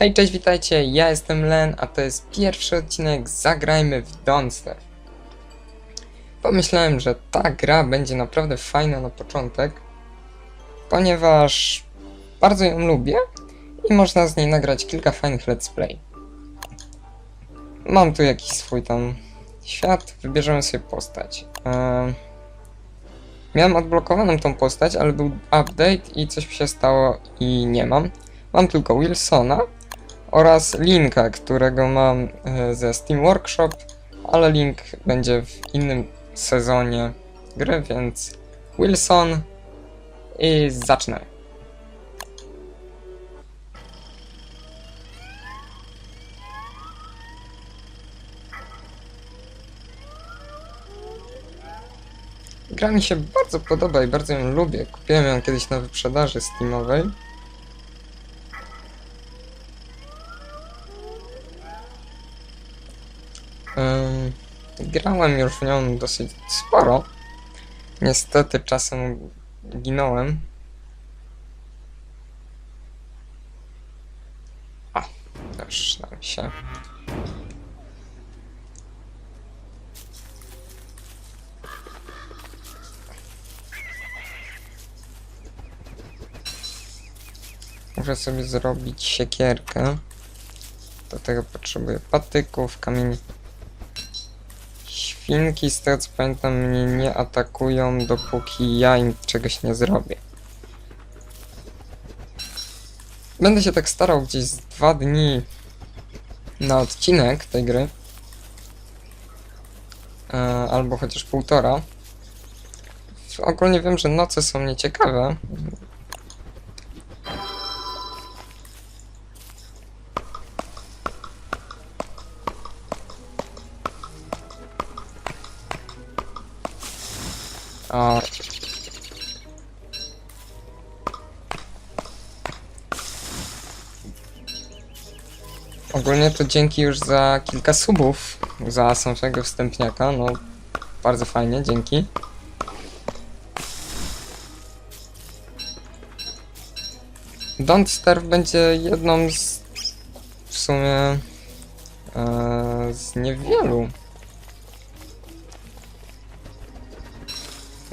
Hej, cześć, witajcie, ja jestem Len, a to jest pierwszy odcinek Zagrajmy w Donster. Pomyślałem, że ta gra będzie naprawdę fajna na początek, ponieważ bardzo ją lubię i można z niej nagrać kilka fajnych let's play. Mam tu jakiś swój tam świat, wybierzemy sobie postać. Ehm, miałem odblokowaną tą postać, ale był update i coś mi się stało i nie mam. Mam tylko Wilsona oraz Linka, którego mam e, ze Steam Workshop, ale Link będzie w innym sezonie gry, więc Wilson i zacznę. Gra mi się bardzo podoba i bardzo ją lubię. Kupiłem ją kiedyś na wyprzedaży Steamowej. Grałem już w nią dosyć sporo. Niestety czasem ginąłem. A, też nam się. Muszę sobie zrobić siekierkę. Do tego potrzebuję patyków, kamieni. Świnki, z tego co pamiętam, mnie nie atakują, dopóki ja im czegoś nie zrobię. Będę się tak starał gdzieś z dwa dni na odcinek tej gry. E, albo chociaż półtora. Ogólnie wiem, że noce są nieciekawe. Ogólnie to dzięki już za kilka subów za samego wstępniaka, no bardzo fajnie, dzięki. Don't Starve będzie jedną z w sumie e, z niewielu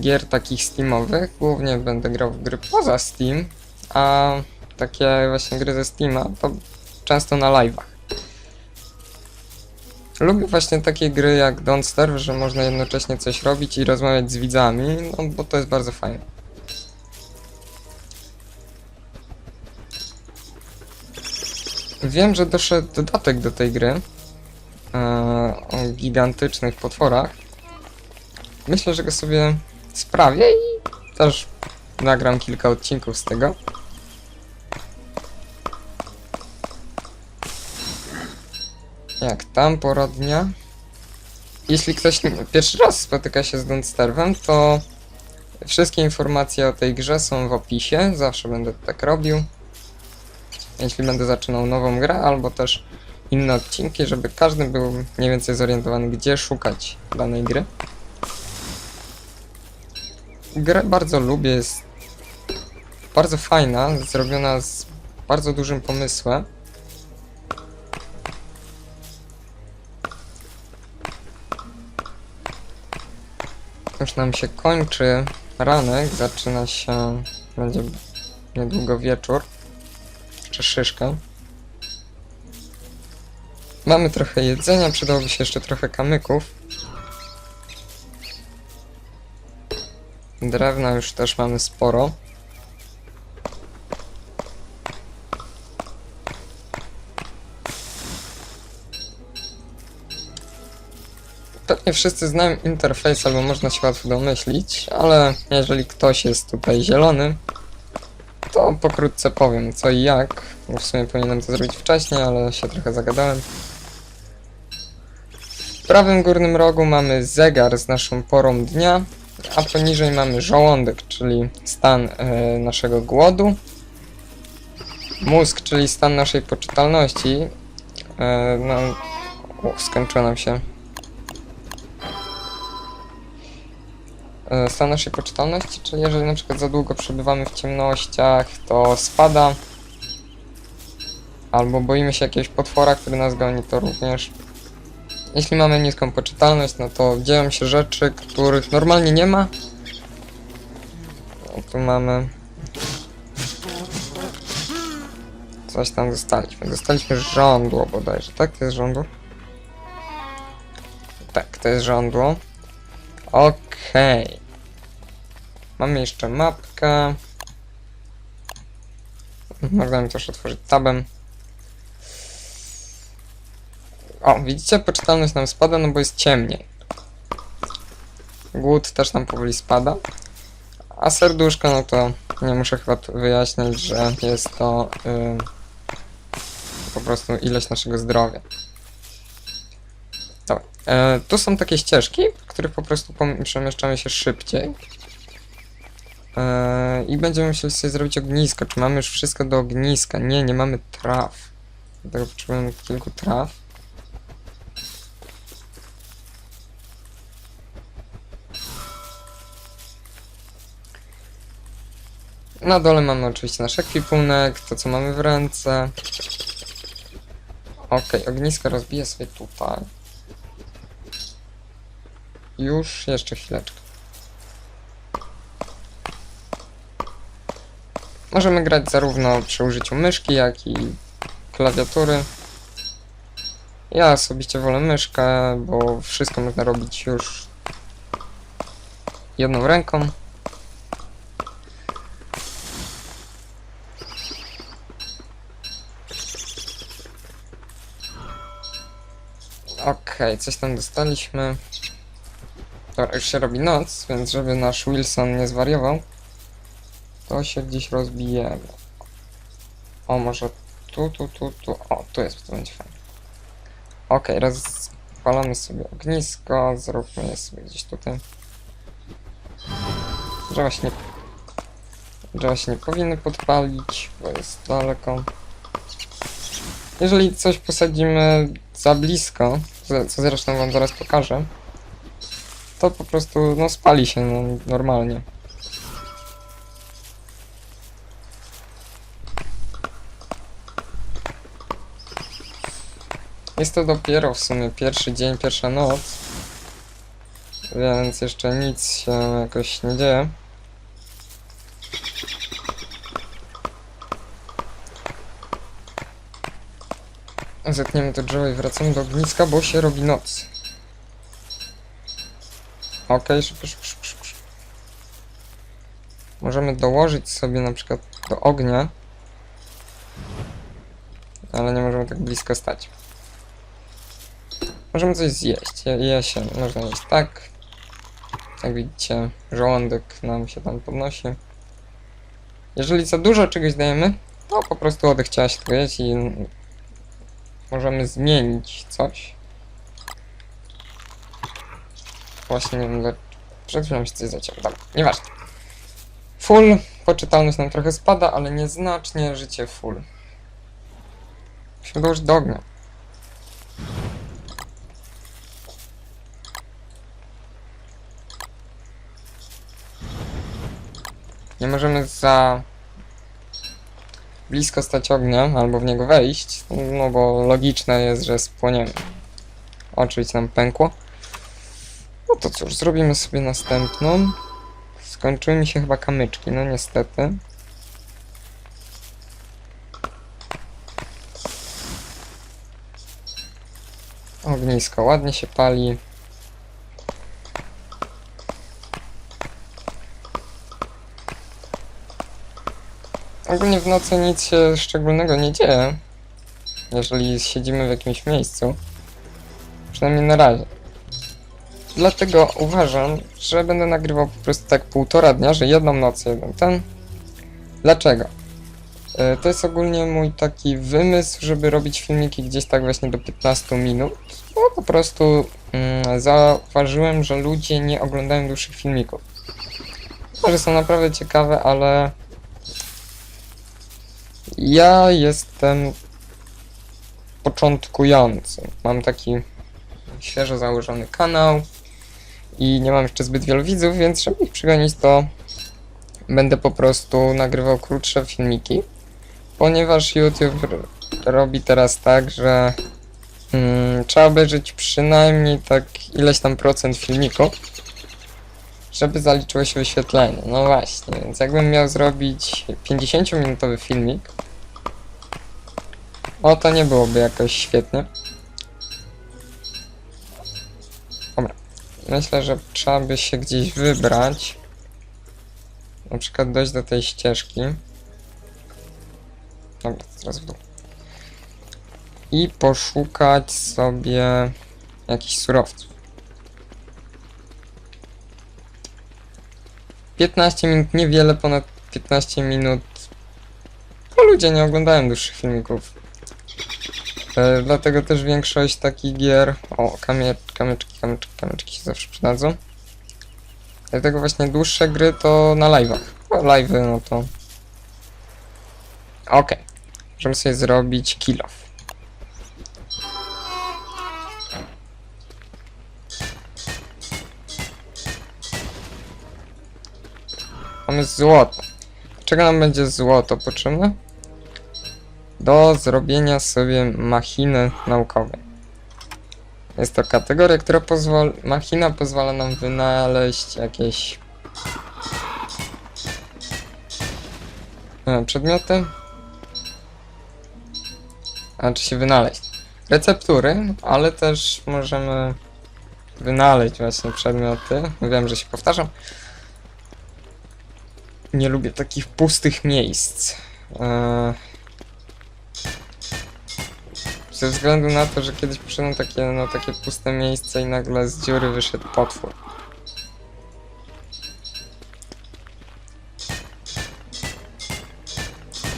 gier takich Steamowych. Głównie będę grał w gry poza Steam, a takie właśnie gry ze Steama to często na live'ach. Lubię właśnie takie gry jak Don't Starve, że można jednocześnie coś robić i rozmawiać z widzami, no bo to jest bardzo fajne. Wiem, że doszedł dodatek do tej gry e, o gigantycznych potworach. Myślę, że go sobie sprawię i też nagram kilka odcinków z tego. Jak tam pora dnia? Jeśli ktoś pierwszy raz spotyka się z Don't to wszystkie informacje o tej grze są w opisie, zawsze będę tak robił. Jeśli będę zaczynał nową grę, albo też inne odcinki, żeby każdy był mniej więcej zorientowany, gdzie szukać danej gry. Grę bardzo lubię, jest bardzo fajna, zrobiona z bardzo dużym pomysłem. Już nam się kończy ranek, zaczyna się, będzie niedługo wieczór, czy szyszka. Mamy trochę jedzenia, przydałoby się jeszcze trochę kamyków. Drewna już też mamy sporo. Wszyscy znają interfejs, albo można się łatwo domyślić, ale jeżeli ktoś jest tutaj zielony, to pokrótce powiem co i jak. W sumie powinienem to zrobić wcześniej, ale się trochę zagadałem. W prawym górnym rogu mamy zegar z naszą porą dnia, a poniżej mamy żołądek, czyli stan e, naszego głodu. Mózg, czyli stan naszej poczytalności. E, no, o, nam się. Stan naszej poczytalności, czyli jeżeli na przykład za długo przebywamy w ciemnościach, to spada. albo boimy się jakiegoś potwora, który nas goni, to również. Jeśli mamy niską poczytalność, no to dzieją się rzeczy, których normalnie nie ma. No, tu mamy... Coś tam dostaliśmy. Dostaliśmy żądło bodajże, tak? To jest żądło? Tak, to jest żądło. Okej. Mamy jeszcze mapkę. Możemy też otworzyć tabem. O, widzicie, poczytalność nam spada, no bo jest ciemniej. Głód też nam powoli spada. A serduszko, no to nie muszę chyba wyjaśniać, że jest to y, po prostu ilość naszego zdrowia. E, tu są takie ścieżki, w których po prostu przemieszczamy się szybciej. E, I będziemy musieli sobie zrobić ognisko. Czy mamy już wszystko do ogniska? Nie, nie mamy traw. Dlatego potrzebujemy kilku traw. Na dole mamy oczywiście nasz ekwipunek, to co mamy w ręce. Okej, ognisko rozbiję sobie tutaj. Już, jeszcze chwileczkę. Możemy grać zarówno przy użyciu myszki, jak i klawiatury. Ja osobiście wolę myszkę, bo wszystko można robić już jedną ręką. Okej, coś tam dostaliśmy. Dobra, już się robi noc, więc żeby nasz Wilson nie zwariował, to się gdzieś rozbijemy. O, może tu, tu, tu, tu. O, tu jest, to będzie fajnie. Okej, rozpalamy sobie ognisko, zróbmy je sobie gdzieś tutaj. Drzewa się nie... Drzewa się nie powinny podpalić, bo jest daleko. Jeżeli coś posadzimy za blisko, co zresztą wam zaraz pokażę, to po prostu no spali się no, normalnie. Jest to dopiero w sumie pierwszy dzień, pierwsza noc, więc jeszcze nic się jakoś nie dzieje. Zetniemy to drzewo i wracamy do ogniska, bo się robi noc. Szybko. Możemy dołożyć sobie na przykład do ognia. Ale nie możemy tak blisko stać. Możemy coś zjeść. Je, się, można jeść tak. Jak widzicie, żołądek nam się tam podnosi. Jeżeli za dużo czegoś dajemy, to po prostu odechciała się to jeść i możemy zmienić coś. Właśnie nie przed chwilą się coś zacięło. Dobra, nieważne. Full, poczytalność nam trochę spada, ale nieznacznie życie full. Musimy dołożyć do ognia. Nie możemy za blisko stać ognia albo w niego wejść, no bo logiczne jest, że spłoniemy. Oczywiście nam pękło. To cóż, zrobimy sobie następną. Skończyły mi się chyba kamyczki, no niestety. Ognisko ładnie się pali. Ogólnie w nocy nic się szczególnego nie dzieje, jeżeli siedzimy w jakimś miejscu. Przynajmniej na razie. Dlatego uważam, że będę nagrywał po prostu tak półtora dnia, że jedną noc, jeden ten. Dlaczego? E, To jest ogólnie mój taki wymysł, żeby robić filmiki gdzieś tak właśnie do 15 minut. Bo po prostu mm, zauważyłem, że ludzie nie oglądają dłuższych filmików. Może są naprawdę ciekawe, ale ja jestem początkujący. Mam taki świeżo założony kanał i nie mam jeszcze zbyt wielu widzów, więc żeby ich przygonić, to będę po prostu nagrywał krótsze filmiki, ponieważ YouTube robi teraz tak, że mm, trzeba obejrzeć przynajmniej tak ileś tam procent filmiku, żeby zaliczyło się wyświetlenie. No właśnie, więc jakbym miał zrobić 50-minutowy filmik, o to nie byłoby jakoś świetnie. Myślę, że trzeba by się gdzieś wybrać. Na przykład dojść do tej ścieżki. Dobra, teraz w dół. I poszukać sobie jakichś surowców. 15 minut, niewiele ponad 15 minut. Bo ludzie nie oglądają dłuższych filmików. E, dlatego też większość takich gier. O, kamie, kamyczki, kamyczki, kamyczki się zawsze przydadzą. Dlatego właśnie dłuższe gry to na live'ach. Bo live'y, no to. Okej. Możemy sobie zrobić kill off. Mamy złoto. Czego nam będzie złoto potrzebne? Do zrobienia sobie machiny naukowej. Jest to kategoria, która pozwala. Machina pozwala nam wynaleźć jakieś e, przedmioty. A się wynaleźć? Receptury, ale też możemy wynaleźć właśnie przedmioty. Wiem, że się powtarzam. Nie lubię takich pustych miejsc. Eee, Ze względu na to, że kiedyś poszedłem takie, no, takie puste miejsce i nagle z dziury wyszedł potwór.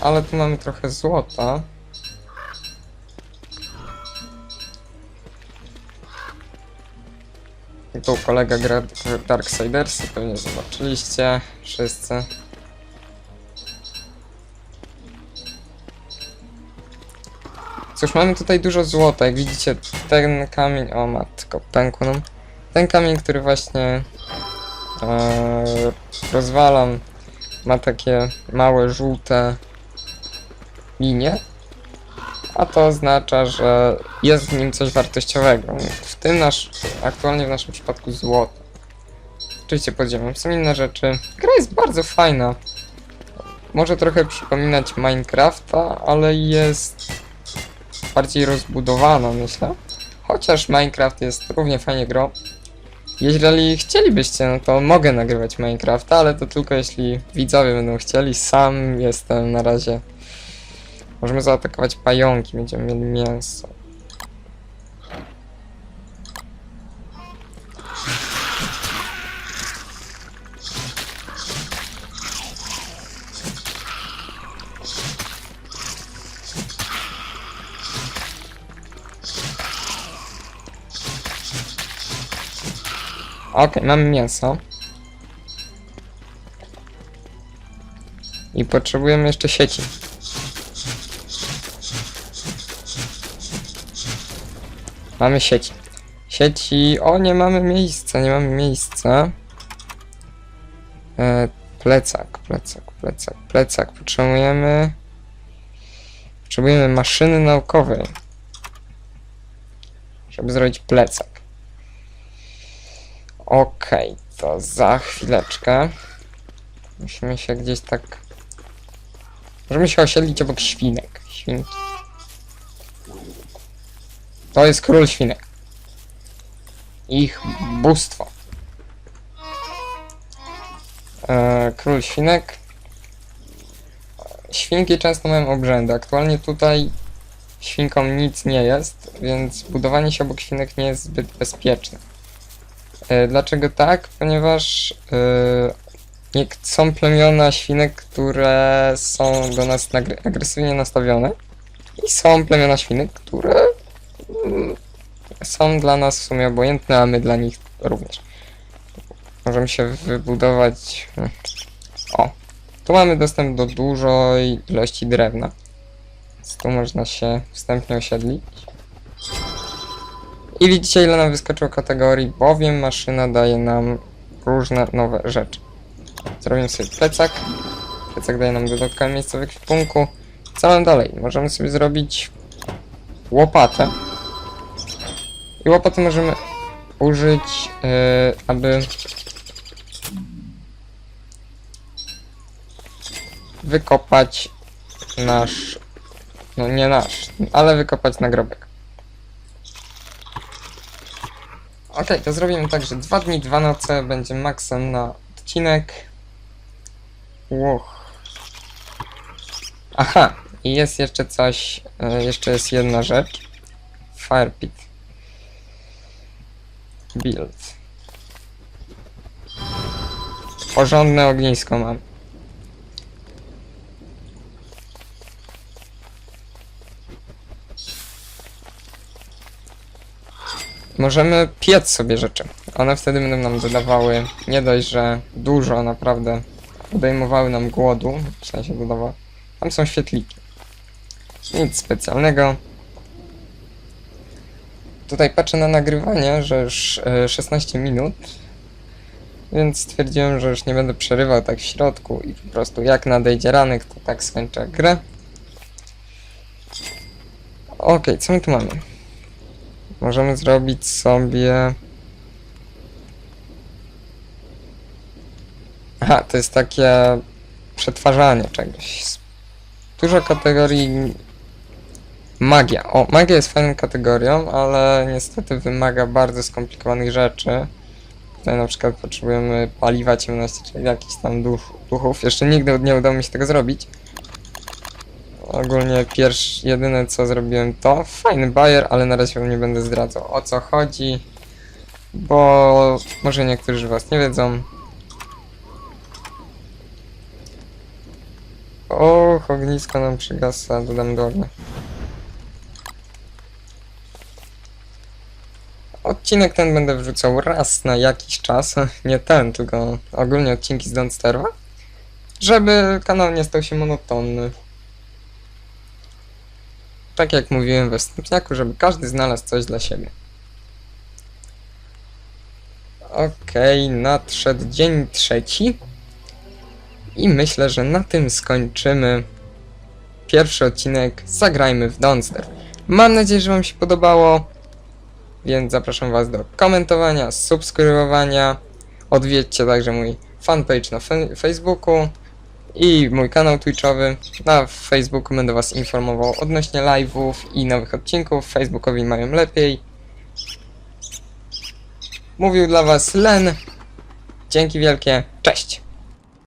Ale tu mamy trochę złota. I tu kolega gra w Darksiders, pewnie zobaczyliście wszyscy. Cóż, mamy tutaj dużo złota, jak widzicie ten kamień, o matko, pękł nam. Ten kamień, który właśnie e, rozwalam, ma takie małe, żółte linie. A to oznacza, że jest w nim coś wartościowego. W tym nasz, aktualnie w naszym przypadku złoto. Oczywiście podziemem, są inne rzeczy. Gra jest bardzo fajna. Może trochę przypominać Minecrafta, ale jest bardziej rozbudowana, myślę. Chociaż Minecraft jest równie fajnie grą. Jeżeli chcielibyście, no to mogę nagrywać Minecrafta, ale to tylko jeśli widzowie będą chcieli. Sam jestem na razie. Możemy zaatakować pająki, będziemy mieli mięso. Okej, mamy mięso. I potrzebujemy jeszcze sieci. Mamy sieci. Sieci. O, nie mamy miejsca, nie mamy miejsca. E, plecak, plecak, plecak, plecak. Potrzebujemy. Potrzebujemy maszyny naukowej. Żeby zrobić plecak. Okej, to za chwileczkę. Musimy się gdzieś tak. Możemy się osiedlić obok świnek. Świnki. To jest król świnek. Ich bóstwo. E, król świnek. Świnki często mają obrzędy. Aktualnie tutaj świnkom nic nie jest, więc budowanie się obok świnek nie jest zbyt bezpieczne. E, Dlaczego tak? Ponieważ e, są plemiona świnek, które są do nas agresywnie nastawione i są plemiona świnek, które mm, są dla nas w sumie obojętne, a my dla nich również. Możemy się wybudować... hmm. O! Tu mamy dostęp do dużej ilości drewna. Więc tu można się wstępnie osiedlić. I widzicie ile nam wyskoczyło kategorii, bowiem maszyna daje nam różne nowe rzeczy. Zrobimy sobie plecak. Plecak daje nam dodatkowe miejsce w ekwipunku. Co mam dalej? Możemy sobie zrobić łopatę. I łopaty możemy użyć, yy, aby wykopać nasz, no nie nasz, ale wykopać nagrobek. Okej, to zrobimy tak, że dni, dwa noce będzie maksem na odcinek. Łoch. Aha, i jest jeszcze coś, e, jeszcze jest jedna rzecz. Fire pit. Build. Porządne ognisko mam. Możemy piec sobie rzeczy. One wtedy będą nam dodawały nie dość, że dużo naprawdę odejmowały nam głodu, w sensie dodawały. Tam są świetliki. Nic specjalnego. Tutaj patrzę na nagrywanie, że już e, 16 minut, więc stwierdziłem, że już nie będę przerywał tak w środku i po prostu jak nadejdzie ranek, to tak skończę grę. Okej, co my tu mamy? Możemy zrobić sobie... Aha, to jest takie przetwarzanie czegoś. Dużo kategorii Magia. O, magia jest fajną kategorią, ale niestety wymaga bardzo skomplikowanych rzeczy. Tutaj na przykład potrzebujemy paliwa ciemności, czyli jakichś tam duch, duchów. Jeszcze nigdy nie udało mi się tego zrobić. Ogólnie pierwszy, jedyne co zrobiłem to fajny bajer, ale na razie wam nie będę zdradzał o co chodzi, bo może niektórzy z was nie wiedzą. Och, ognisko nam przygasa, dodam do ognia. Odcinek ten będę wrzucał raz na jakiś czas, nie ten, tylko ogólnie odcinki z Don't Starve'a, żeby kanał nie stał się monotonny. Tak jak mówiłem we wstępniaku, żeby każdy znalazł coś dla siebie. Okej, nadszedł dzień trzeci. I myślę, że na tym skończymy pierwszy odcinek Zagrajmy w Donster. Mam nadzieję, że Wam się podobało, więc zapraszam Was do komentowania, subskrybowania. Odwiedźcie także mój fanpage na Facebooku i mój kanał Twitchowy. Na Facebooku będę Was informował odnośnie live'ów i nowych odcinków. Facebookowi mają lepiej. Mówił dla Was Len. Dzięki wielkie. Cześć!